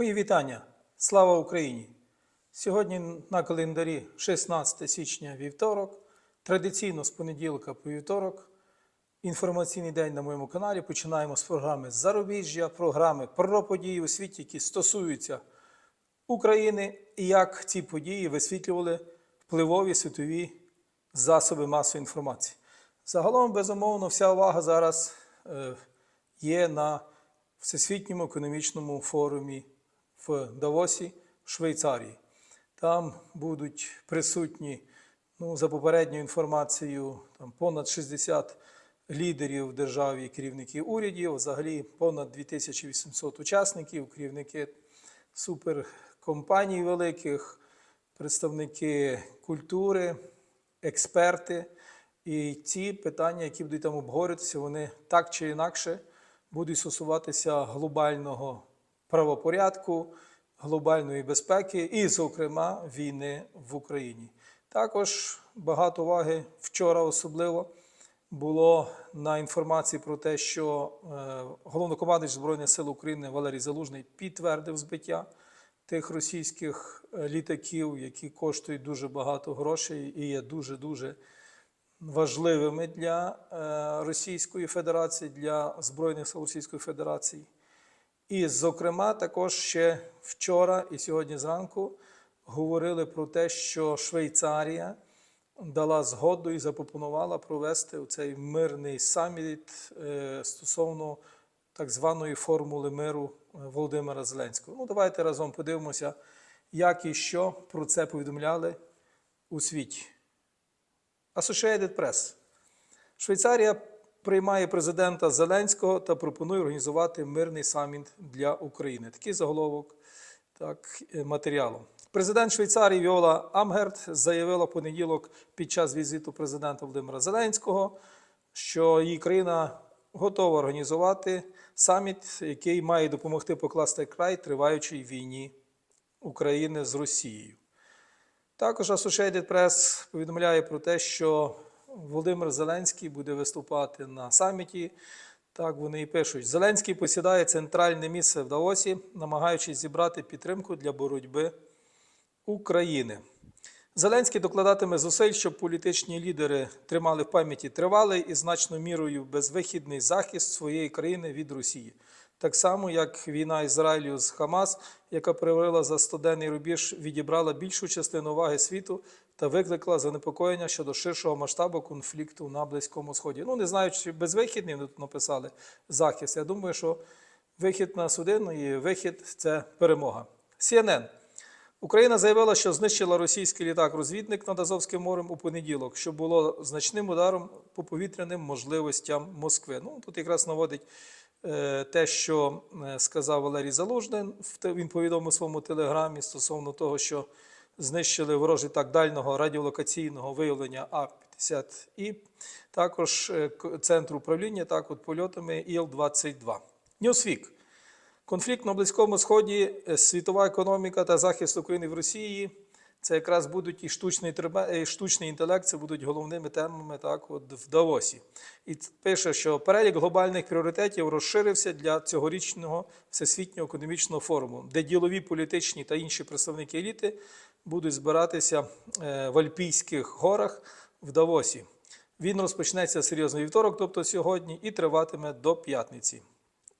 Мої вітання! Слава Україні! Сьогодні на календарі 16 січня вівторок. Традиційно з понеділка по вівторок. Інформаційний день на моєму каналі. Починаємо з програми Зарубіжжя, програми про події у світі, які стосуються України і як ці події висвітлювали впливові світові засоби масової інформації. Загалом, безумовно, вся увага зараз е, є на Всесвітньому економічному форумі в Давосі, Швейцарії. Там будуть присутні, ну, за попередньою інформацією, там понад 60 лідерів держав і керівників урядів, взагалі понад 2800 учасників, керівники суперкомпаній великих, представники культури, експерти. І ці питання, які будуть там обговорюватися, вони так чи інакше будуть стосуватися глобального правопорядку, глобальної безпеки і, зокрема, війни в Україні. Також багато уваги вчора особливо було на інформації про те, що е, головнокомандуючий Збройних сил України Валерій Залужний підтвердив збиття тих російських е, літаків, які коштують дуже багато грошей і є дуже дуже важливими для е, Російської Федерації, для Збройних сил Російської Федерації. І, зокрема, також ще вчора і сьогодні зранку говорили про те, що Швейцарія дала згоду і запропонувала провести цей мирний саміт е, стосовно так званої формули миру е, Володимира Зеленського. Ну, давайте разом подивимося, як і що про це повідомляли у світі. Associated Press. Швейцарія приймає президента Зеленського та пропонує організувати мирний саміт для України. Такий заголовок так, е, матеріалу. Президент Швейцарії Віола Амгерт заявила в понеділок під час візиту президента Володимира Зеленського, що її країна готова організувати саміт, який має допомогти покласти край триваючій війні України з Росією. Також Associated Press повідомляє про те, що Володимир Зеленський буде виступати на саміті. Так вони і пишуть: Зеленський посідає центральне місце в Даосі, намагаючись зібрати підтримку для боротьби України. Зеленський докладатиме зусиль, щоб політичні лідери тримали в пам'яті тривалий і значною мірою безвихідний захист своєї країни від Росії. Так само, як війна Ізраїлю з Хамас, яка привела за стоденний рубіж, відібрала більшу частину уваги світу та викликала занепокоєння щодо ширшого масштабу конфлікту на Близькому Сході. Ну, не знаю, чи безвихідний тут написали захист. Я думаю, що вихід на один і вихід це перемога. CNN. Україна заявила, що знищила російський літак-розвідник над Азовським морем у понеділок, що було значним ударом по повітряним можливостям Москви. Ну тут якраз наводить е, те, що е, сказав Валерій Залужний. Він повідомив у своєму телеграмі стосовно того, що знищили ворожий так дальнього радіолокаційного виявлення А-50 і також е, центр управління так от польотами Іл-22. Ньюсвік. Конфлікт на Близькому Сході, е, світова економіка та захист України в Росії це якраз будуть і штучний, і штучний інтелект, це будуть головними темами так, от в Давосі. І пише, що перелік глобальних пріоритетів розширився для цьогорічного всесвітнього економічного форуму, де ділові, політичні та інші представники еліти будуть збиратися е, в Альпійських горах в Давосі. Він розпочнеться серйозно вівторок, тобто сьогодні, і триватиме до п'ятниці.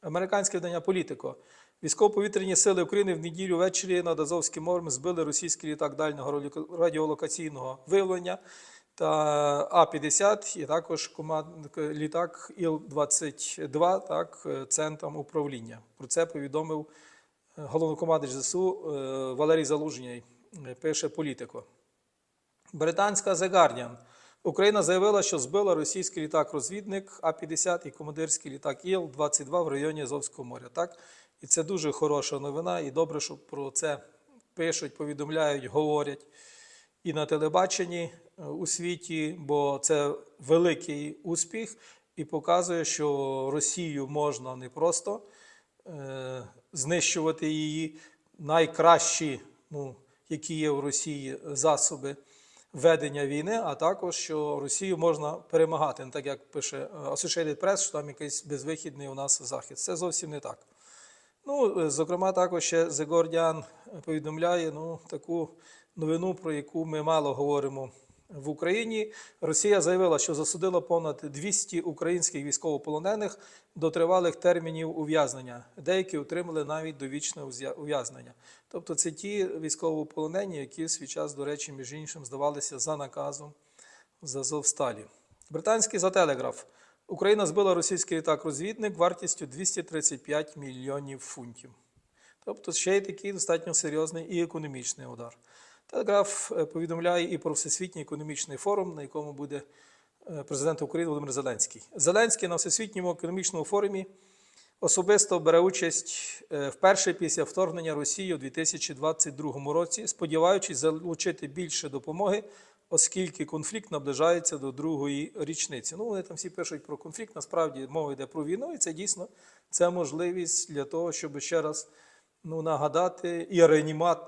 Американське видання Політико. Військово-повітряні сили України в неділю ввечері над Азовським морем збили російський літак дальнього радіолокаційного виявлення та А-50 і також літак Іл-22 так, е, центром управління. Про це повідомив е, головнокомандувач ЗСУ Валерій Залужний, е, пише Політико. Британська The Guardian. Україна заявила, що збила російський літак-розвідник А-50 і командирський літак Іл-22 в районі Азовського моря. Так? І це дуже хороша новина, і добре, що про це пишуть, повідомляють, говорять і на телебаченні е, у світі, бо це великий успіх і показує, що Росію можна не просто е, знищувати її найкращі, ну, які є в Росії засоби ведення війни, а також що Росію можна перемагати, не так як пише е, Associated Press, що там якийсь безвихідний у нас захід. Це зовсім не так. Ну, е, зокрема, також ще The Guardian повідомляє ну, таку новину, про яку ми мало говоримо в Україні. Росія заявила, що засудила понад 200 українських військовополонених до тривалих термінів ув'язнення. Деякі отримали навіть довічне ув'язнення. Тобто це ті військовополонені, які свій час, до речі, між іншим здавалися за наказом з Азовсталі. Британський за телеграф. Україна збила російський літак-розвідник вартістю 235 мільйонів фунтів. Тобто ще й такий достатньо серйозний і економічний удар. Телеграф е, повідомляє і про Всесвітній економічний форум, на якому буде е, президент України Володимир Зеленський. Зеленський на Всесвітньому економічному форумі особисто бере участь е, вперше після вторгнення Росії у 2022 році, сподіваючись залучити більше допомоги, оскільки конфлікт наближається до другої річниці. Ну, вони там всі пишуть про конфлікт. Насправді мова йде про війну, і це дійсно це можливість для того, щоб ще раз ну, нагадати і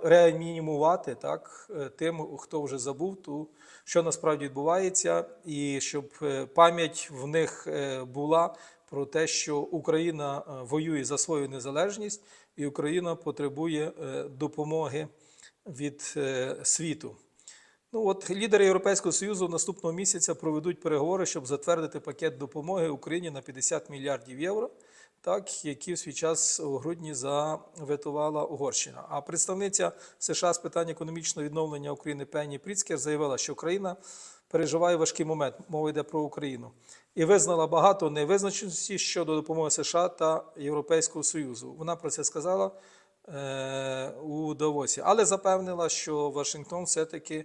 реанімувати так, е, тим, хто вже забув, ту, що насправді відбувається, і щоб е, пам'ять в них е, була про те, що Україна воює за свою незалежність, і Україна потребує допомоги від світу. Ну от лідери Європейського Союзу наступного місяця проведуть переговори, щоб затвердити пакет допомоги Україні на 50 мільярдів євро, так які в свій час у грудні заветувала Угорщина. А представниця США з питань економічного відновлення України Пенні Пріцкер заявила, що Україна переживає важкий момент. Мова йде про Україну. І визнала багато невизначеності щодо допомоги США та Європейського Союзу. Вона про це сказала е, у Давосі, але запевнила, що Вашингтон все-таки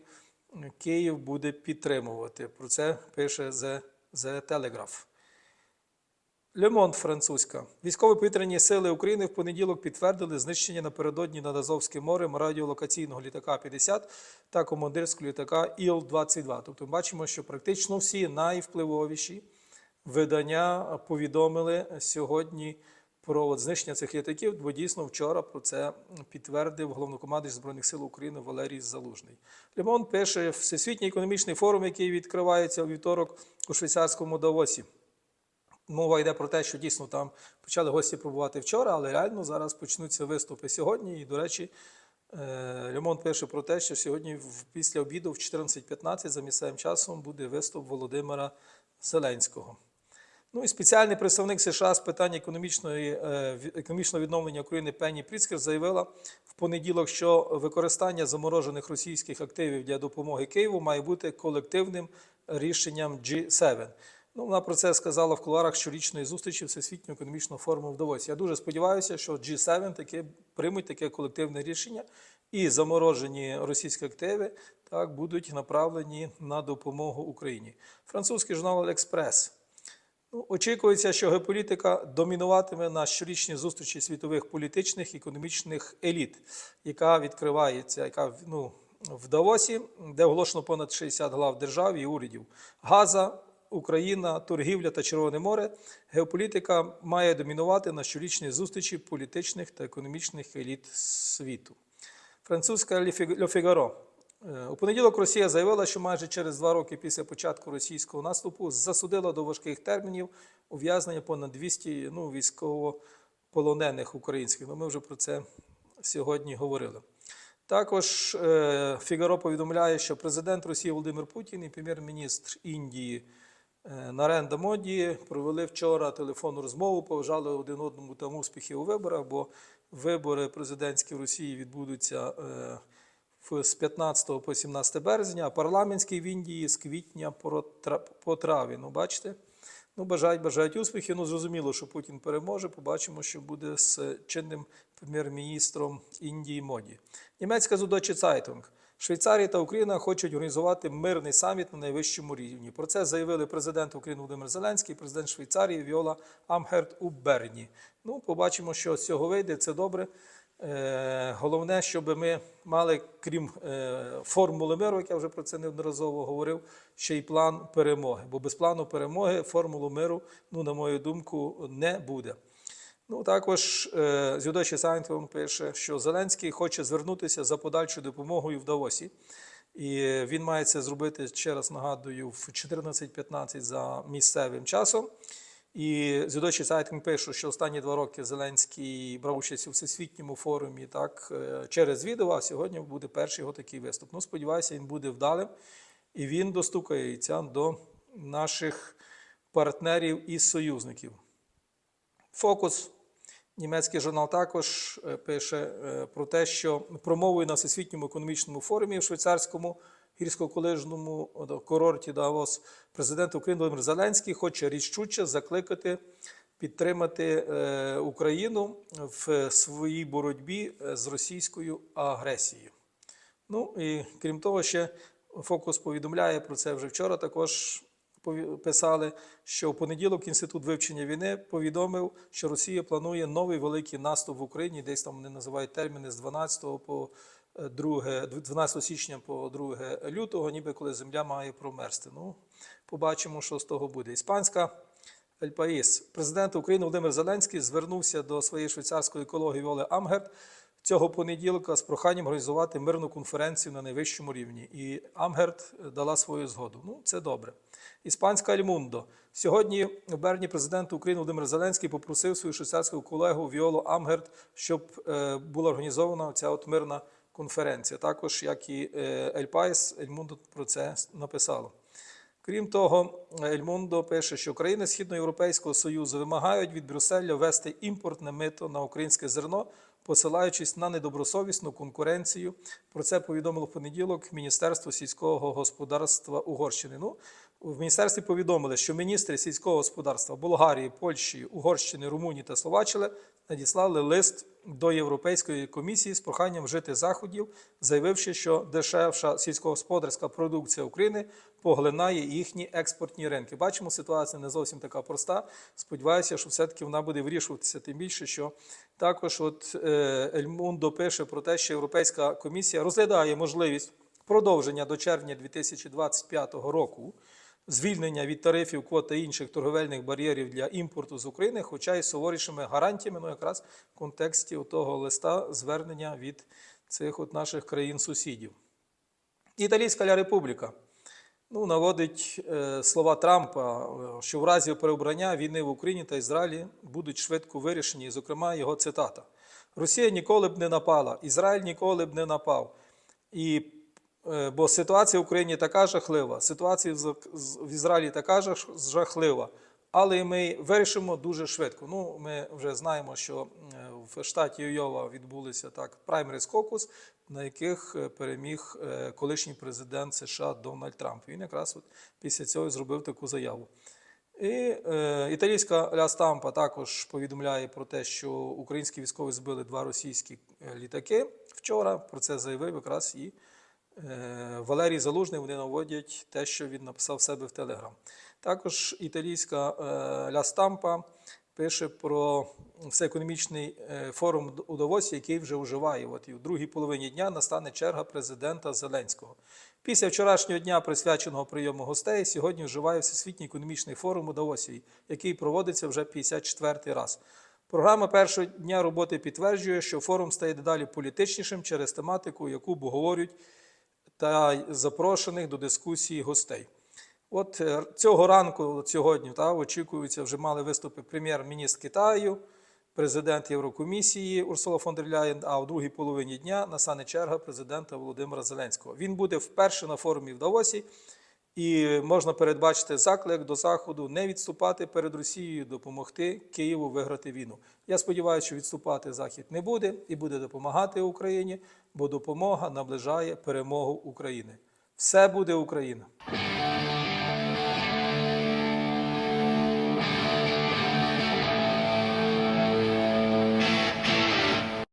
Київ буде підтримувати. Про це пише The, The Telegraph. Monde французька. Військово-повітряні сили України в понеділок підтвердили знищення напередодні над Азовським морем радіолокаційного літака 50 та командирського літака Іл-22. Тобто ми бачимо, що практично всі найвпливовіші видання повідомили сьогодні про от знищення цих літаків, бо дійсно вчора про це підтвердив головнокомандуючий Збройних сил України Валерій Залужний. Лемон пише Всесвітній економічний форум, який відкривається у вівторок у швейцарському Давосі. Мова йде про те, що дійсно там почали гості пробувати вчора, але реально зараз почнуться виступи сьогодні. І, до речі, е, пише про те, що сьогодні після обіду в 14.15 за місцевим часом буде виступ Володимира Зеленського. Ну і спеціальний представник США з питань економічної, е, економічного відновлення України Пенні Пріцкер заявила в понеділок, що використання заморожених російських активів для допомоги Києву має бути колективним рішенням G7. Ну, вона про це сказала в кулуарах щорічної зустрічі Всесвітнього економічного форуму в Давосі. Я дуже сподіваюся, що G7 таки приймуть таке колективне рішення, і заморожені російські активи так будуть направлені на допомогу Україні. Французький журнал Експрес. Ну, очікується, що геополітика домінуватиме на щорічній зустрічі світових політичних і економічних еліт, яка відкривається, яка ну, в Давосі, де оголошено понад 60 глав держав і урядів. Газа, Україна, торгівля та Червоне море. Геополітика має домінувати на щорічній зустрічі політичних та економічних еліт світу. Французька Le Figaro. Е, У понеділок Росія заявила, що майже через два роки після початку російського наступу засудила до важких термінів ув'язнення понад 200 ну, військовополонених українських. Ну, ми вже про це сьогодні говорили. Також е, Фігаро повідомляє, що президент Росії Володимир Путін і прем'єр-міністр Індії е, Наренда Моді провели вчора телефонну розмову, поважали один одному там успіхи у виборах, бо вибори президентські в Росії відбудуться е, з 15 по 17 березня, а парламентський в Індії з квітня по тра- по травень. Ну, бачите? Ну, бажають, бажають успіхів. Ну, зрозуміло, що Путін переможе. Побачимо, що буде з чинним прем'єр-міністром Індії Моді. Німецька Süddeutsche Zeitung. Швейцарія та Україна хочуть організувати мирний саміт на найвищому рівні. Про це заявили президент України Володимир Зеленський і президент Швейцарії Віола Амхерт у Берні. Ну, побачимо, що з цього вийде. Це добре. Е, Головне, щоб ми мали, крім е, формули миру, як я вже про це неодноразово говорив, ще й план перемоги. Бо без плану перемоги формулу миру, ну, на мою думку, не буде. Ну, також е, Зюдочі Сайнтон пише, що Зеленський хоче звернутися за подальшою допомогою в Давосі. І він має це зробити, ще раз нагадую, в 14.15 за місцевим часом. І Süddeutsche Zeitung пише, що останні два роки Зеленський брав участь у всесвітньому форумі так, е, через відео, а сьогодні буде перший його такий виступ. Ну, сподіваюся, він буде вдалим і він достукається до наших партнерів і союзників. Фокус. Німецький журнал також е, пише е, про те, що промовою на Всесвітньому економічному форумі в швейцарському гірськоколижному курорті Давос президент України Володимир Зеленський хоче рішуче закликати підтримати е, Україну в своїй боротьбі з російською агресією. Ну і крім того, ще Фокус повідомляє про це вже вчора. Також писали, що в понеділок інститут вивчення війни повідомив, що Росія планує новий великий наступ в Україні. Десь там вони називають терміни з 12 по е, 2, 12 січня по 2 лютого, ніби коли земля має промерзти. Ну, побачимо, що з того буде. Іспанська Ель Паїс. Президент України Володимир Зеленський звернувся до своєї швейцарської екології Віоли Амгерт цього понеділка з проханням організувати мирну конференцію на найвищому рівні. І Амгерт дала свою згоду. Ну, це добре. Іспанська Ельмундо. Сьогодні в Берні президент України Володимир Зеленський попросив свою швейцарську колегу Віолу Амгерт, щоб е, була організована ця от мирна конференція. Також, як і е, Ель Паїс, Ельмундо про це написало. Крім того, Ельмундо пише, що країни Східноєвропейського Союзу вимагають від Брюсселя ввести імпортне мито на українське зерно, посилаючись на недобросовісну конкуренцію. Про це повідомило в понеділок Міністерство сільського господарства Угорщини. Ну, в міністерстві повідомили, що міністри сільського господарства Болгарії, Польщі, Угорщини, Румунії та Словаччини надіслали лист до Європейської комісії з проханням вжити заходів, заявивши, що дешевша сільськогосподарська продукція України поглинає їхні експортні ринки. Бачимо, ситуація не зовсім така проста. Сподіваюся, що все-таки вона буде вирішуватися. Тим більше, що також от е, Ельмундо пише про те, що Європейська комісія розглядає можливість продовження до червня 2025 року звільнення від тарифів, квот та інших торговельних бар'єрів для імпорту з України, хоча й суворішими гарантіями, ну якраз в контексті того листа звернення від цих от наших країн-сусідів. Італійська Ля Републіка ну, наводить е, слова Трампа, е, що в разі переобрання війни в Україні та Ізраїлі будуть швидко вирішені, і, зокрема, його цитата: Росія ніколи б не напала, Ізраїль ніколи б не напав. І Бо ситуація в Україні така жахлива, ситуація в Ізраїлі така жах- жахлива, але ми вирішимо дуже швидко. Ну, ми вже знаємо, що е, в штаті Йова відбулися так праймерис кокус, на яких е, переміг е, колишній президент США Дональд Трамп. Він якраз от після цього зробив таку заяву. І е, італійська Ля Стампа також повідомляє про те, що українські військові збили два російські е, літаки вчора. Про це заявив якраз і Е, Валерій Залужний вони наводять те, що він написав себе в Телеграм. Також італійська е, Ля Стампа пише про всеекономічний е, форум у Давосі, який вже вживає. От і в другій половині дня настане черга президента Зеленського. Після вчорашнього дня, присвяченого прийому гостей, сьогодні вживає Всесвітній економічний форум у Давосі, який проводиться вже 54-й раз. Програма першого дня роботи підтверджує, що форум стає дедалі політичнішим через тематику, яку обговорюють та запрошених до дискусії гостей. От е, цього ранку, от сьогодні, та, очікується, вже мали виступи прем'єр-міністр Китаю, президент Єврокомісії Урсула фон дер Ляєн, а в другій половині дня настане черга президента Володимира Зеленського. Він буде вперше на форумі в Давосі, і можна передбачити заклик до Заходу не відступати перед Росією, допомогти Києву виграти війну. Я сподіваюся, що відступати Захід не буде і буде допомагати Україні, бо допомога наближає перемогу України. Все буде Україна.